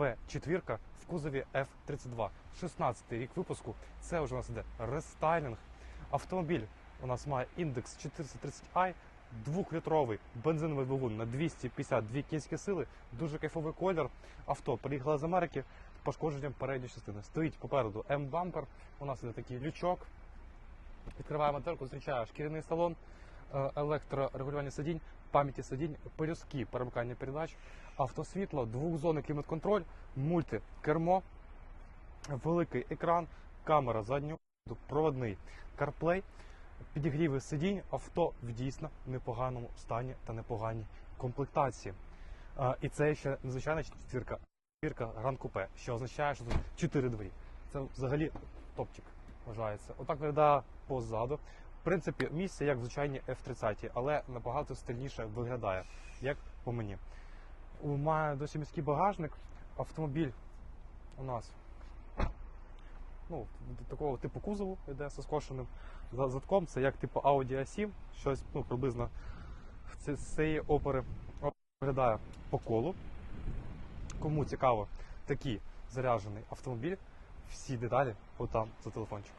П4 в кузові F32. 16 рік випуску. Це вже у нас іде рестайлінг. Автомобіль у нас має індекс 430i, двохлітровий бензиновий двигун на 252 кінські сили, дуже кайфовий колір. Авто приїхало з Америки з пошкодженням передньої частини. Стоїть попереду М-бампер. У нас іде такий лючок. Відкриваємо дверку, зустрічає шкіряний салон, е, електрорегулювання сидінь, пам'яті сидінь, пелюстки, перемикання передач, автосвітло, двохзонний клімат-контроль, мульти, кермо, великий екран, камера заднього проводний CarPlay, підігріви сидінь, авто в дійсно непоганому стані та непоганій комплектації. І це ще незвичайна четвірка, четвірка Grand Coupe, що означає, що тут чотири двері. Це взагалі топчик вважається. Отак виглядає позаду. В принципі, місце як в звичайні F-30, але набагато стильніше виглядає, як по мені. Має досить міський багажник. Автомобіль у нас ну, такого типу кузову йде з скошеним за- задком. Це як типу Audi A7, щось ну, приблизно з цієї опери виглядає по колу. Кому цікаво такий заряджений автомобіль, всі деталі отам за телефончик.